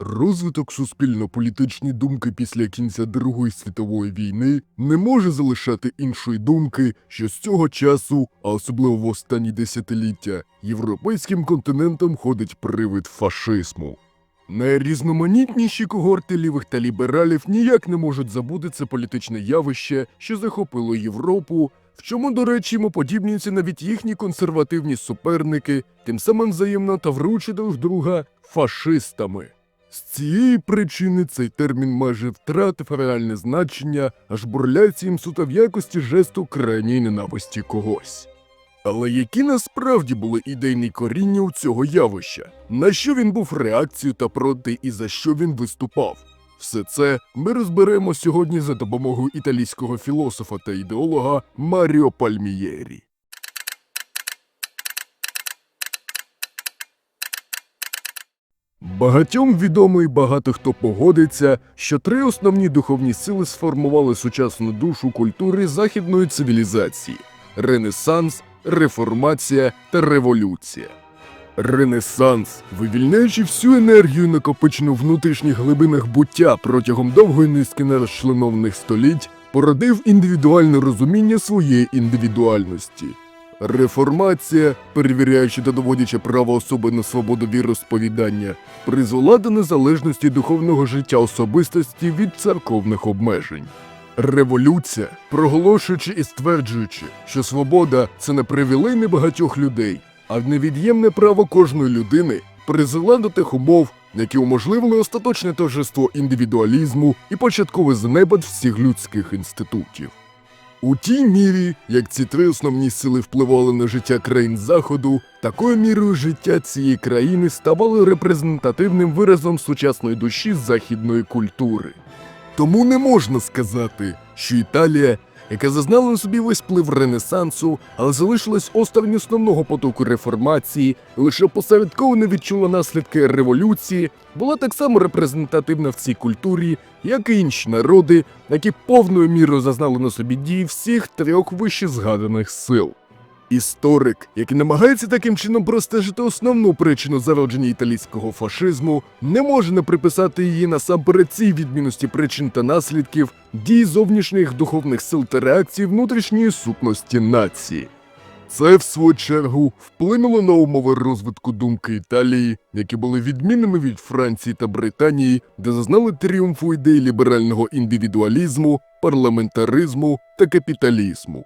Розвиток суспільно-політичної думки після кінця Другої світової війни не може залишати іншої думки, що з цього часу, а особливо в останні десятиліття, європейським континентом ходить привид фашизму. Найрізноманітніші когорти лівих та лібералів ніяк не можуть забути це політичне явище, що захопило Європу, в чому, до речі, йому подібнюються навіть їхні консервативні суперники, тим самим взаємно та вручі друг друга фашистами. З цієї причини цей термін майже втратив реальне значення, аж бурляться їм суто в якості жесту крайньої ненависті когось. Але які насправді були ідейні коріння у цього явища? На що він був реакцією та проти і за що він виступав? Все це ми розберемо сьогодні за допомогою італійського філософа та ідеолога Маріо Пальмієрі. Багатьом відомо і багато хто погодиться, що три основні духовні сили сформували сучасну душу культури західної цивілізації: Ренесанс, реформація та революція. Ренесанс, вивільняючи всю енергію, накопичену в внутрішніх глибинах буття протягом довгої низки нерозчленованих століть, породив індивідуальне розуміння своєї індивідуальності. Реформація, перевіряючи та доводячи право особи на свободу віросповідання, призвела до незалежності духовного життя особистості від церковних обмежень. Революція, проголошуючи і стверджуючи, що свобода це не привілей небагатьох людей, а невід'ємне право кожної людини, призвела до тих умов, які уможливили остаточне торжество індивідуалізму і початковий занепад всіх людських інститутів. У тій мірі, як ці три основні сили впливали на життя країн Заходу, такою мірою життя цієї країни ставало репрезентативним виразом сучасної душі західної культури. Тому не можна сказати, що Італія, яка зазнало на собі весь вплив Ренесансу, але залишилась осторонь основного потоку реформації, лише посередково відчула наслідки революції, була так само репрезентативна в цій культурі, як і інші народи, які повною мірою зазнали на собі дії всіх трьох вище згаданих сил. Історик, який намагається таким чином простежити основну причину зародження італійського фашизму, не може не приписати її насамперед цій відмінності причин та наслідків дій зовнішніх духовних сил та реакцій внутрішньої сутності нації. Це, в свою чергу, вплинуло на умови розвитку думки Італії, які були відмінними від Франції та Британії, де зазнали тріумфу ідей ліберального індивідуалізму, парламентаризму та капіталізму.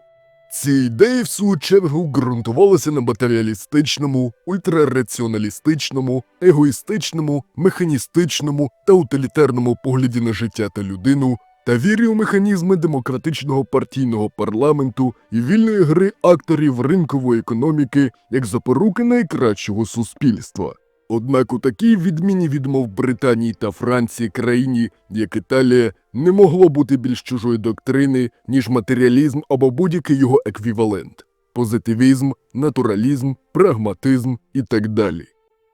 Ці ідеї, в свою чергу, ґрунтувалися на матеріалістичному, ультрараціоналістичному, егоїстичному, механістичному та утилітарному погляді на життя та людину та вірі у механізми демократичного партійного парламенту і вільної гри акторів ринкової економіки як запоруки найкращого суспільства. Однак у такій відміні відмов Британії та Франції країні, як Італія, не могло бути більш чужої доктрини, ніж матеріалізм або будь-який його еквівалент позитивізм, натуралізм, прагматизм і так далі.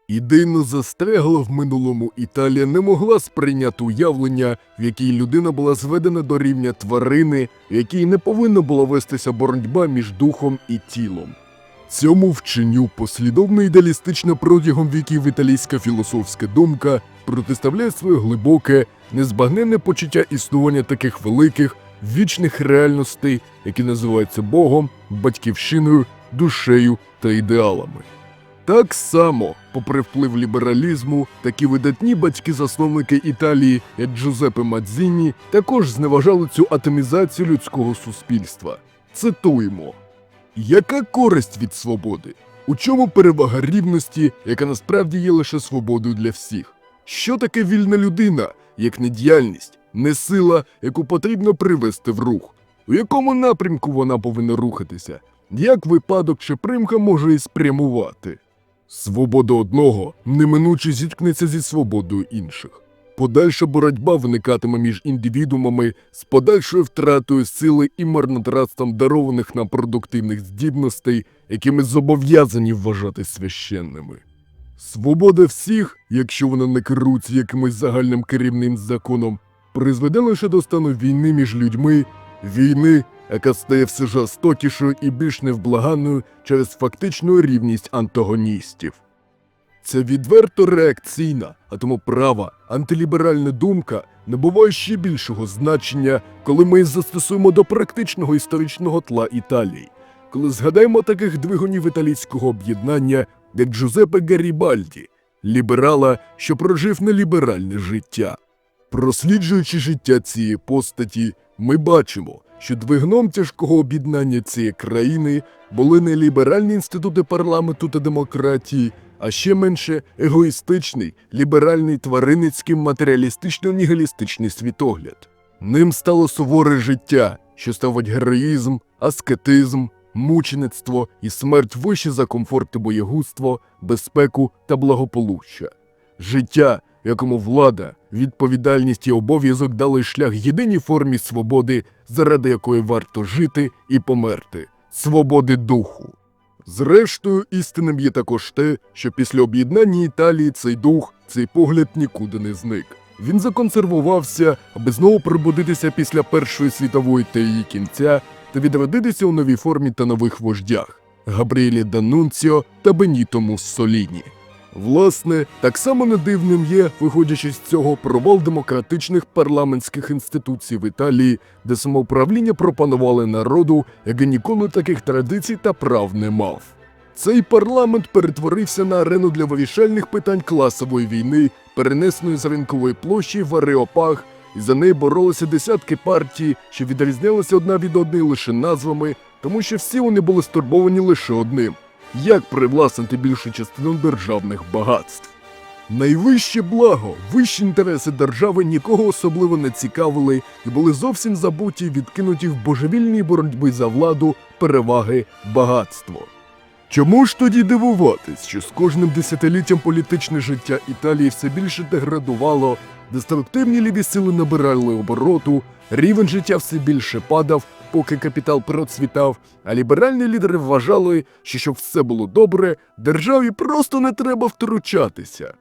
Ідейно застрягла в минулому Італія не могла сприйняти уявлення, в якій людина була зведена до рівня тварини, в якій не повинна була вестися боротьба між духом і тілом. Цьому вченню послідовно ідеалістична протягом віків італійська філософська думка протиставляє своє глибоке, незбагненне почуття існування таких великих, вічних реальностей, які називаються Богом, батьківщиною, душею та ідеалами. Так само, попри вплив лібералізму, такі видатні батьки-засновники Італії, як Джузеппе Мадзіні, також зневажали цю атомізацію людського суспільства. Цитуємо. Яка користь від свободи? У чому перевага рівності, яка насправді є лише свободою для всіх? Що таке вільна людина, як не діяльність, не сила, яку потрібно привести в рух? У якому напрямку вона повинна рухатися? Як випадок чи примха може її спрямувати? Свобода одного неминуче зіткнеться зі свободою інших. Подальша боротьба виникатиме між індивідуумами з подальшою втратою сили і марнотратством дарованих нам продуктивних здібностей, які ми зобов'язані вважати священними. Свобода всіх, якщо вона не керується якимось загальним керівним законом, призведе лише до стану війни між людьми, війни, яка стає все жорстокішою і більш невблаганною через фактичну рівність антагоністів. Це відверто реакційна, а тому права, антиліберальна думка набуває ще більшого значення, коли ми застосуємо до практичного історичного тла Італії. Коли згадаємо таких двигунів італійського об'єднання, як Джузеппе Гарібальді, ліберала, що прожив неліберальне життя. Просліджуючи життя цієї постаті, ми бачимо, що двигуном тяжкого об'єднання цієї країни були не ліберальні інститути парламенту та демократії, а ще менше егоїстичний, ліберальний тваринницький матеріалістично-нігілістичний світогляд. Ним стало суворе життя, що ставить героїзм, аскетизм, мучеництво і смерть вище за комфорт і боєгузтво, безпеку та благополуччя. Життя, якому влада, відповідальність і обов'язок дали шлях єдиній формі свободи, заради якої варто жити і померти свободи духу. Зрештою, істинним є також те, що після об'єднання Італії цей дух, цей погляд нікуди не зник. Він законсервувався, аби знову пробудитися після Першої світової та її кінця та відродитися у новій формі та нових вождях Габріелі Данунціо та Беніто Муссоліні. Власне, так само не дивним є, виходячи з цього, провал демократичних парламентських інституцій в Італії, де самоуправління пропонували народу, який ніколи таких традицій та прав не мав. Цей парламент перетворився на арену для вирішальних питань класової війни, перенесеної з ринкової площі в Ареопаг, і за неї боролися десятки партій, що відрізнялися одна від одної лише назвами, тому що всі вони були стурбовані лише одним як привласнити більшу частину державних багатств. Найвище благо, вищі інтереси держави нікого особливо не цікавили і були зовсім забуті відкинуті в божевільній боротьбі за владу, переваги, багатство. Чому ж тоді дивуватись, що з кожним десятиліттям політичне життя Італії все більше деградувало, деструктивні ліві сили набирали обороту, рівень життя все більше падав, поки капітал процвітав, а ліберальні лідери вважали, що щоб все було добре, державі просто не треба втручатися.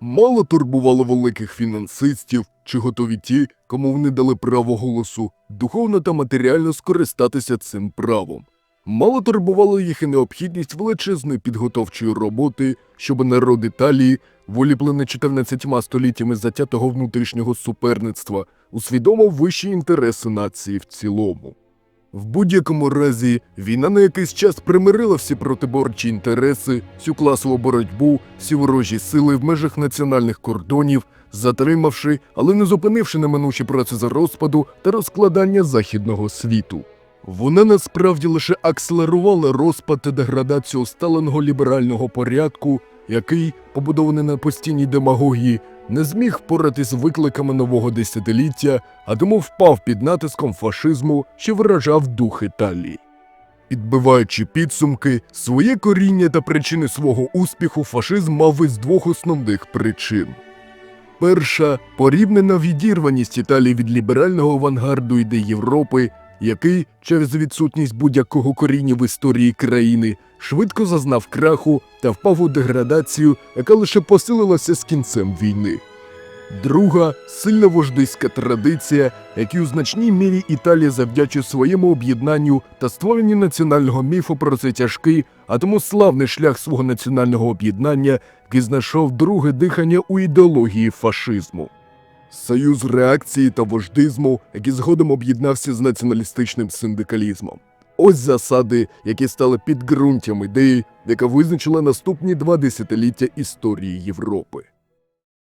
Мало турбувало великих фінансистів, чи готові ті, кому вони дали право голосу, духовно та матеріально скористатися цим правом. Мало турбувала їх і необхідність величезної підготовчої роботи, щоб народ Італії, воліплений 14 століттями затятого внутрішнього суперництва, усвідомив вищі інтереси нації в цілому. В будь-якому разі війна на якийсь час примирила всі протиборчі інтереси, всю класову боротьбу, всі ворожі сили в межах національних кордонів, затримавши, але не зупинивши неминучі процеси розпаду та розкладання західного світу. Вона насправді лише акселерувала розпад та деградацію усталеного ліберального порядку, який, побудований на постійній демагогії, не зміг впоратись з викликами нового десятиліття, а тому впав під натиском фашизму, що виражав дух Італії. Підбиваючи підсумки, своє коріння та причини свого успіху фашизм мав із двох основних причин. Перша порівнена відірваність Італії від ліберального авангарду ідей Європи, який через відсутність будь-якого коріння в історії країни швидко зазнав краху та впав у деградацію, яка лише посилилася з кінцем війни. Друга сильна вождиська традиція, якій у значній мірі Італія завдячує своєму об'єднанню та створенню національного міфу про цей тяжкий, а тому славний шлях свого національного об'єднання, який знайшов друге дихання у ідеології фашизму. Союз реакції та вождизму, який згодом об'єднався з націоналістичним синдикалізмом. Ось засади, які стали підґрунтям ідеї, яка визначила наступні два десятиліття історії Європи.